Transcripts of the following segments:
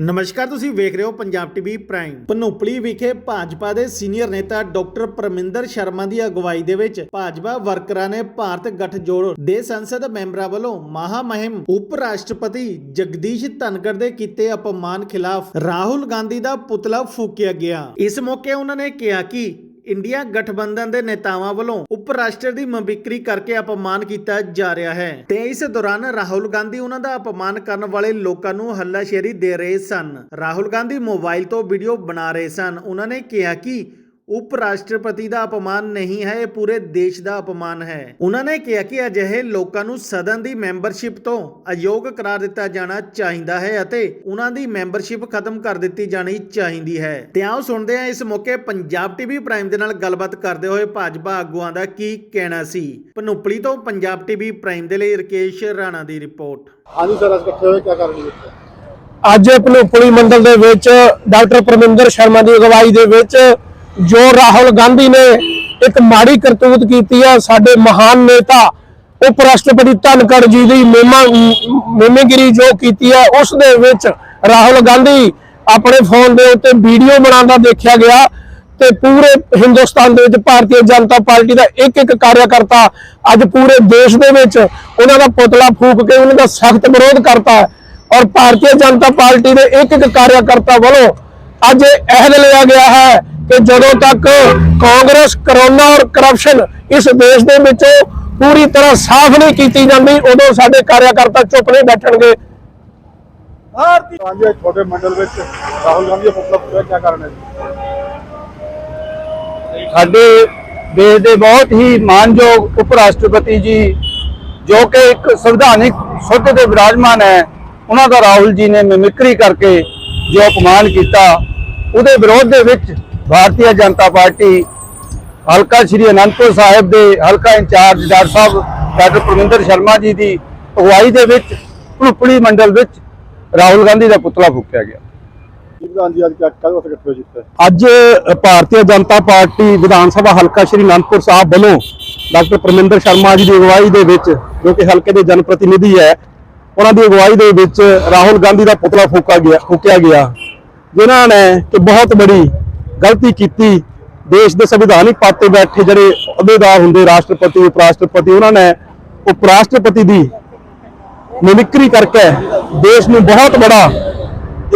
ਨਮਸਕਾਰ, ਤੁਸੀਂ ਵੇਖ ਰਹੇ ਹੋ ਪੰਜਾਬ ਟੀਵੀ ਪ੍ਰਾਈਮ। ਪਨੂਪਲੀ ਵਿਖੇ ਭਾਜਪਾ ਦੇ ਸੀਨੀਅਰ ਨੇਤਾ ਡਾਕਟਰ ਪਰਮਿੰਦਰ ਸ਼ਰਮਾ ਦੀ ਅਗਵਾਈ ਦੇ ਵਿੱਚ ਭਾਜਪਾ ਵਰਕਰਾਂ ਨੇ ਭਾਰਤ ਗੱਠਜੋੜ ਦੇ ਸੰਸਦ ਮੈਂਬਰਾਂ ਵੱਲੋਂ ਮਹਾ ਮਹਿਮ ਉਪ ਰਾਸ਼ਟਰਪਤੀ ਜਗਦੀਸ਼ ਧਨਖੜ ਦੇ ਕੀਤੇ ਅਪਮਾਨ ਖਿਲਾਫ ਰਾਹੁਲ ਗਾਂਧੀ ਦਾ ਪੁਤਲਾ ਫੂਕਿਆ ਗਿਆ। ਇਸ ਮੌਕੇ ਉਹਨਾਂ ਨੇ ਕਿਹਾ ਕਿ ਇੰਡੀਆ ਗਠਬੰਧਨ ਦੇ ਨੇਤਾਵਾਂ ਵੱਲੋਂ ਉਪ ਰਾਸ਼ਟਰ ਦੀ ਮਮਿਕਰੀ ਕਰਕੇ ਅਪਮਾਨ ਕੀਤਾ ਜਾ ਰਿਹਾ ਹੈ। ਤੇ ਇਸ ਦੌਰਾਨ ਰਾਹੁਲ ਗਾਂਧੀ ਉਹਨਾਂ ਦਾ ਅਪਮਾਨ ਕਰਨ ਵਾਲੇ ਲੋਕਾਂ ਨੂੰ ਹੱਲਾਸ਼ੇਰੀ ਦੇ ਰਹੇ ਸਨ। ਰਾਹੁਲ ਗਾਂਧੀ ਮੋਬਾਈਲ ਤੋਂ ਵੀਡੀਓ ਬਣਾ ਰਹੇ ਸਨ। ਉਹਨਾਂ ਨੇ ਕਿਹਾ ਕਿ ਉਪ ਰਾਸ਼ਟਰਪਤੀ ਦਾ ਅਪਮਾਨ ਨਹੀਂ ਹੈ ਇਹ ਪੂਰੇ ਦੇਸ਼ ਦਾ ਅਪਮਾਨ ਹੈ। ਉਹਨਾਂ ਨੇ ਕਿਹਾ ਕਿ ਅਜਿਹੇ ਲੋਕਾਂ ਨੂੰ ਸਦਨ ਦੀ ਮੈਂਬਰਸ਼ਿਪ ਤੋਂ ਅਯੋਗ ਕਰਾਰ ਦਿੱਤਾ ਜਾਣਾ ਚਾਹੀਦਾ ਹੈ ਅਤੇ ਉਹਨਾਂ ਦੀ ਮੈਂਬਰਸ਼ਿਪ ਖਤਮ ਕਰ ਦਿੱਤੀ ਜਾਣੀ ਚਾਹੀਦੀ ਹੈ। ਤੇ ਆਓ ਸੁਣਦੇ ਹਾਂ ਇਸ ਮੌਕੇ ਪੰਜਾਬ ਟੀਵੀ ਪ੍ਰਾਈਮ ਦੇ ਨਾਲ ਗੱਲਬਾਤ ਕਰਦੇ ਹੋਏ ਭਾਜਪਾ ਆਗੂਆਂ ਦਾ ਕੀ ਕਹਿਣਾ ਸੀ। ਪਨੂਪਲੀ ਤੋਂ ਪੰਜਾਬ ਟੀਵੀ ਪ੍ਰਾਈਮ ਦੇ ਲਈ ਰਕੇਸ਼ ਰਾਣਾ ਦੀ ਰਿਪੋਰਟ। ਹਾਂਜੀ ਸਰ ਅੱਜ ਇਕੱਠੇ ਹੋਏ ਕੀ ਕਾਰਨ ਹੈ ਅੱਜ ਭਨੋਪਲੀ ਮੰਡਲ ਦੇ ਵਿੱਚ ਡਾਕਟਰ ਪਰਮਿੰਦਰ ਸ਼ਰਮਾ ਦੀ ਅਗਵਾਈ ਦੇ ਵਿੱਚ ਜੋ ਰਾਹੁਲ ਗਾਂਧੀ ਨੇ ਇੱਕ ਮਾੜੀ ਕਰਤੂਤ ਕੀਤੀ ਹੈ ਸਾਡੇ ਮਹਾਨ ਨੇਤਾ ਉਪ ਰਾਸ਼ਟਰਪਤੀ ਧਨਖੜ ਜੀ ਦੀ ਮੇਮਾ ਮਹਿਮੇਗਿਰੀ ਜੋ ਕੀਤੀ ਹੈ ਉਸ ਦੇ ਵਿੱਚ ਰਾਹੁਲ ਗਾਂਧੀ ਆਪਣੇ ਫੋਨ ਦੇ ਉੱਤੇ ਵੀਡੀਓ ਬਣਾਉਂਦਾ ਦੇਖਿਆ ਗਿਆ ਤੇ ਪੂਰੇ ਹਿੰਦੁਸਤਾਨ ਦੇ ਵਿੱਚ ਭਾਰਤੀ ਜਨਤਾ ਪਾਰਟੀ ਦਾ ਇੱਕ ਇੱਕ ਕਾਰਿਆਕਰਤਾ ਅੱਜ ਪੂਰੇ ਦੇਸ਼ ਦੇ ਵਿੱਚ ਉਹਨਾਂ ਦਾ ਪੁਤਲਾ ਫੂਕ ਕੇ ਉਹਨਾਂ ਦਾ ਸਖਤ ਵਿਰੋਧ ਕਰਤਾ ਹੈ ਔਰ ਭਾਰਤੀ ਜਨਤਾ ਪਾਰਟੀ ਦੇ ਇੱਕ ਇੱਕ ਕਾਰਿਆਕਰਤਾ ਵੱਲੋਂ ਅੱਜ ਇਹ ਅਹਿਦ ਲਿਆ ਗਿਆ ਹੈ ਕਿ ਜਦੋਂ ਤੱਕ ਕਾਂਗਰਸ ਕਰੋਨਾ ਔਰ ਕਰਪਸ਼ਨ ਇਸ ਦੇਸ਼ ਦੇ ਵਿੱਚੋਂ ਪੂਰੀ ਤਰ੍ਹਾਂ ਸਾਫ਼ ਨਹੀਂ ਕੀਤੀ ਜਾਂਦੀ ਉਦੋਂ ਸਾਡੇ ਕਾਰਿਆਕਰਤਾ ਚੁੱਪ ਨਹੀਂ ਬੈਠਣਗੇ ਹਾਂਜੀ ਅੱਜ ਤੁਹਾਡੇ ਮੰਡਲ ਵਿੱਚ ਰਾਹੁਲ ਗਾਂਧੀ ਦਾ ਪੁਤਲਾ ਫੂਕਿਆ ਕੀ ਕਾਰਨ ਹੈ ਜੀ? ਸਾਡੇ ਦੇਸ਼ ਦੇ ਬਹੁਤ ਹੀ ਮਾਨਯੋਗ ਉਪ ਰਾਸ਼ਟਰਪਤੀ ਜੀ ਜੋ ਕਿ ਇੱਕ ਸੰਵਿਧਾਨਿਕ ਸੁੱਧ ਦੇ ਵਿਰਾਜਮਾਨ ਹੈ ਉਹਨਾਂ ਦਾ ਰਾਹੁਲ ਜੀ ਨੇ ਮਿਮਿਕਰੀ ਕਰਕੇ ਜੋ ਅਪਮਾਨ ਕੀਤਾ ਉਹਦੇ ਵਿਰੋਧ ਦੇ ਵਿੱਚ ਭਾਰਤੀ ਜਨਤਾ ਪਾਰਟੀ ਹਲਕਾ ਸ਼੍ਰੀ ਅਨੰਦਪੁਰ ਸਾਹਿਬ ਦੇ ਹਲਕਾ incharge doctor sahib doctor Parminder Sharma ji ਦੀ ਅਗਵਾਈ ਦੇ ਵਿੱਚ ਭੁਪਲੀ ਮੰਡਲ ਵਿੱਚ ਰਾਹੁਲ ਗਾਂਧੀ ਦਾ ਪੁਤਲਾ ਫੂਕਿਆ ਗਿਆ? ਅੱਜ ਭਾਰਤੀ ਜਨਤਾ ਪਾਰਟੀ ਵਿਧਾਨ ਸਭਾ ਹਲਕਾ ਸ਼੍ਰੀ ਅਨੰਦਪੁਰ ਸਾਹਿਬ ਵੱਲੋਂ ਡਾਕਟਰ ਪਰਮਿੰਦਰ ਸ਼ਰਮਾ ਜੀ ਦੀ ਅਗਵਾਈ ਦੇ ਵਿੱਚ ਜੋ ਕਿ ਹਲਕੇ ਦੇ ਜਨ ਪ੍ਰਤੀਨਿਧੀ ਹੈ ਉਹਨਾਂ ਦੀ ਅਗਵਾਈ ਦੇ ਵਿੱਚ ਰਾਹੁਲ ਗਾਂਧੀ ਦਾ ਪੁਤਲਾ ਫੂਕਾ ਗਿਆ, ਫੂਕਿਆ ਗਿਆ, ਜਿਨ੍ਹਾਂ ਨੇ ਕਿ ਬਹੁਤ ਬੜੀ ਗਲਤੀ ਕੀਤੀ। ਦੇਸ਼ ਦੇ ਸੰਵਿਧਾਨਿਕ ਪਦ ਤੇ ਬੈਠੇ ਜਿਹੜੇ ਅਹੁਦੇਦਾਰ ਹੁੰਦੇ, ਰਾਸ਼ਟਰਪਤੀ ਉਪ ਰਾਸ਼ਟਰਪਤੀ ਉਹਨਾਂ ਨੇ ਉਪ ਰਾਸ਼ਟਰਪਤੀ ਦੀ ਮਿਮਿਕਰੀ ਕਰਕੇ ਦੇਸ਼ ਨੂੰ ਬਹੁਤ ਬੜਾ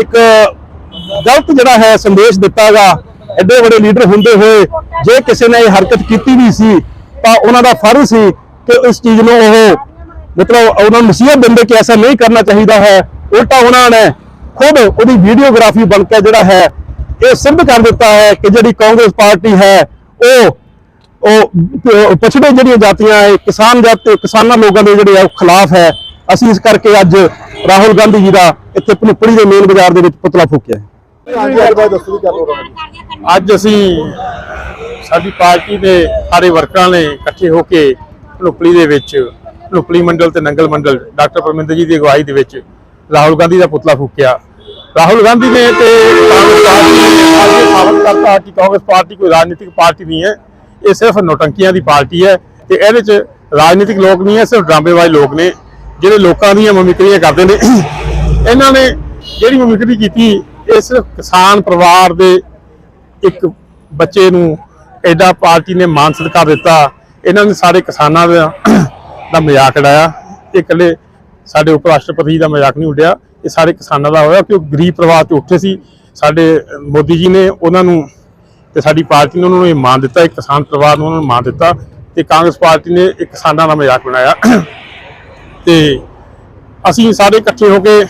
ਇੱਕ ਗਲਤ ਜਿਹੜਾ ਹੈ ਸੰਦੇਸ਼ ਦਿੱਤਾਗਾ। ਐਡੇ ਵੱਡੇ ਲੀਡਰ ਹੁੰਦੇ ਹੋਏ ਜੇ ਕਿਸੇ ਨੇ ਇਹ ਹਰਕਤ ਕੀਤੀ ਵੀ ਸੀ, ਤਾਂ ਉਹਨਾਂ ਦਾ ਫਰਜ਼ ਸੀ ਕਿ ਇਸ ਚੀਜ਼ ਨੂੰ ਉਹ ਮਤਲਬ ਉਹਨਾਂ ਨੂੰ ਨਸੀਹਤ ਦਿੰਦੇ ਕਿ ਐਸਾ ਨਹੀਂ ਕਰਨਾ ਚਾਹੀਦਾ ਹੈ ਉਲਟਾ ਉਹਨਾਂ ਨੇ ਖੁਦ ਉਹਦੀ ਵੀਡੀਓਗ੍ਰਾਫੀ ਬਣ ਕੇ ਜਿਹੜਾ ਹੈ ਇਹ ਸਿੱਧ ਕਰ ਦਿੱਤਾ ਹੈ ਕਿ ਜਿਹੜੀ ਕਾਂਗਰਸ ਪਾਰਟੀ ਹੈ ਉਹ ਉਹ ਪਛੜੇ ਜਿਹੜੀਆਂ ਜਾਤੀਆਂ ਹੈ ਕਿਸਾਨ ਜਾਤੀ ਕਿਸਾਨਾਂ ਲੋਕਾਂ ਦੇ ਜਿਹੜੇ ਆ ਉਹ ਖਿਲਾਫ ਹੈ। ਅਸੀਂ ਇਸ ਕਰਕੇ ਅੱਜ ਰਾਹੁਲ ਗਾਂਧੀ ਜੀ ਦਾ ਇੱਥੇ ਭਨੁੱਪੜੀ ਦੇ ਮੇਨ ਬਾਜ਼ਾਰ ਦੇ ਵਿੱਚ ਪੁਤਲਾ ਫੂਕਿਆ ਹੈ। ਅੱਜ ਅਸੀਂ ਸਾਡੀ ਪਾਰਟੀ ਦੇ ਸਾਰੇ ਵਰਕਰਾਂ ਨੇ ਇਕੱਠੇ ਹੋ ਕੇ ਭਲੁਪਲੀ ਦੇ ਵਿੱਚ ਭਲੁਪਲੀ ਮੰਡਲ ਤੇ ਨੰਗਲ ਮੰਡਲ, ਡਾਕਟਰ ਪਰਮਿੰਦਰ ਜੀ ਦੀ ਅਗਵਾਈ ਦੇ ਵਿੱਚ ਰਾਹੁਲ ਗਾਂਧੀ ਦਾ ਪੁਤਲਾ ਫੂਕਿਆ। ਰਾਹੁਲ ਗਾਂਧੀ ਨੇ ਤੇ ਕਾਂਗਰਸ ਪਾਰਟੀ ਨੇ ਸਾਬਤ ਕਰਤਾ। ਕਿ ਕਾਂਗਰਸ ਪਾਰਟੀ ਕੋਈ ਰਾਜਨੀਤਿਕ ਪਾਰਟੀ ਨਹੀਂ ਹੈ। ਇਹ ਸਿਰਫ ਨੋਟੰਕੀਆਂ ਦੀ ਪਾਰਟੀ ਹੈ ਤੇ ਇਹਦੇ ਚ ਰਾਜਨੀਤਿਕ ਲੋਕ ਨਹੀਂ ਹੈ, ਸਿਰਫ ਡਰਾਮੇਬਾਜ਼ ਲੋਕ ਨੇ, ਜਿਹੜੇ ਲੋਕਾਂ ਦੀਆਂ ਮਮਿਕਰੀਆਂ ਕਰਦੇ ਨੇ। ਇਹਨਾਂ ਨੇ ਜਿਹੜੀ ਮਮਿਕਰੀ ਕੀਤੀ, ਇਹ ਸਿਰਫ ਕਿਸਾਨ ਪਰਿਵਾਰ ਦੇ ਇੱਕ ਬੱਚੇ ਨੂੰ ਐਡਾ ਪਾਰਟੀ ਨੇ ਮਾਨ ਸਤਿਕਾਰ ਦਿੱਤਾ। ਇਹਨਾਂ ਨੇ ਸਾਰੇ ਕਿਸਾਨਾਂ ਦਾ ਦਾ ਮਜ਼ਾਕ ਉਡਾਇਆ ਇਹ ਇਕੱਲੇ ਸਾਡੇ ਉਪ ਰਾਸ਼ਟਰਪਤੀ ਦਾ ਮਜ਼ਾਕ ਨਹੀਂ ਉੱਡਿਆ, ਇਹ ਸਾਰੇ ਕਿਸਾਨਾਂ ਦਾ ਹੋਇਆ ਕਿ ਉਹ ਗਰੀਬ ਪਰਿਵਾਰ ਤੋਂ ਉੱਠੇ ਸੀ। ਸਾਡੇ ਮੋਦੀ ਜੀ ਨੇ ਉਹਨਾਂ ਨੂੰ ਤੇ ਸਾਡੀ ਪਾਰਟੀ ਨੇ ਉਹਨਾਂ ਨੂੰ ਇਹ ਮਾਨ ਦਿੱਤਾ, ਇੱਕ ਕਿਸਾਨ ਪਰਿਵਾਰ ਨੂੰ ਉਹਨਾਂ ਨੂੰ ਮਾਨ ਦਿੱਤਾ ਤੇ ਕਾਂਗਰਸ ਪਾਰਟੀ ਨੇ ਇੱਕ ਕਿਸਾਨਾਂ ਦਾ ਮਜ਼ਾਕ ਬਣਾਇਆ। ਤੇ ਅਸੀਂ ਸਾਰੇ ਇਕੱਠੇ ਹੋ ਕੇ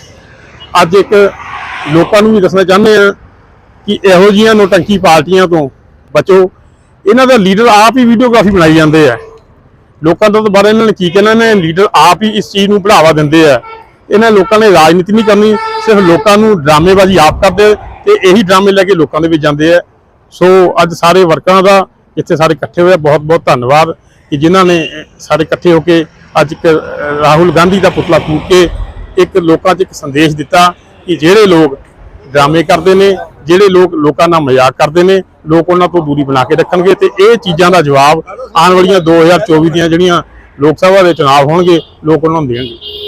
ਅੱਜ ਇੱਕ ਲੋਕਾਂ ਨੂੰ ਵੀ ਦੱਸਣਾ ਚਾਹੁੰਦੇ ਆ ਕਿ ਇਹੋ ਜਿਹੀਆਂ ਨੋਟੰਕੀ ਪਾਰਟੀਆਂ ਤੋਂ ਬਚੋ। ਇਹਨਾਂ ਦਾ ਲੀਡਰ ਆਪ ਹੀ ਵੀਡੀਓਗ੍ਰਾਫੀ ਬਣਾਈ ਜਾਂਦੇ ਆ। ਲੋਕਾਂ ਤੋਂ ਤਾਂ ਬਾਰੇ ਇਹਨਾਂ ਨੇ ਕੀ ਕਹਿਣਾ ਨੇ ਲੀਡਰ ਆਪ ਹੀ ਇਸ ਚੀਜ਼ ਨੂੰ ਬੜਾਵਾ ਦਿੰਦੇ ਆ। ਇਹਨਾਂ ਲੋਕਾਂ ਨੇ ਰਾਜਨੀਤੀ ਨਹੀਂ ਕਰਨੀ ਸਿਰਫ ਲੋਕਾਂ ਨੂੰ ਡਰਾਮੇਬਾਜ਼ੀ ਆਪ ਕਰਦੇ ਤੇ ਇਹੀ ਡਰਾਮੇ ਲੈ ਕੇ ਲੋਕਾਂ ਦੇ ਵਿੱਚ ਜਾਂਦੇ ਆ। ਸੋ ਅੱਜ ਸਾਰੇ ਵਰਕਰਾਂ ਦਾ ਇੱਥੇ ਸਾਰੇ ਇਕੱਠੇ ਹੋਏ ਆ, ਬਹੁਤ ਬਹੁਤ ਧੰਨਵਾਦ ਕਿ ਜਿਨ੍ਹਾਂ ਨੇ ਸਾਰੇ ਇਕੱਠੇ ਹੋ ਕੇ ਅੱਜ ਇੱਕ ਰਾਹੁਲ ਗਾਂਧੀ ਦਾ ਪੁਤਲਾ ਫੂਕ ਕੇ ਇੱਕ ਲੋਕਾਂ 'ਚ ਇੱਕ ਸੰਦੇਸ਼ ਦਿੱਤਾ ਕਿ ਜਿਹੜੇ ਲੋਕ ਡਰਾਮੇ ਕਰਦੇ ਨੇ ਜਿਹੜੇ ਲੋਕ ਲੋਕਾਂ ਨਾਲ ਮਜ਼ਾਕ ਕਰਦੇ ਨੇ, ਲੋਕ ਉਹਨਾਂ ਤੋਂ ਦੂਰੀ ਬਣਾ ਕੇ ਰੱਖਣਗੇ ਤੇ ਇਹ ਚੀਜ਼ਾਂ ਦਾ ਜਵਾਬ ਆਉਣ ਵਾਲੀਆਂ 2024 ਦੀਆਂ ਜਿਹੜੀਆਂ ਲੋਕ ਸਭਾ ਦੇ ਚੁਣਾਵ ਹੋਣਗੇ, ਲੋਕ ਉਹਨਾਂ ਨੂੰ ਦੇਣਗੇ।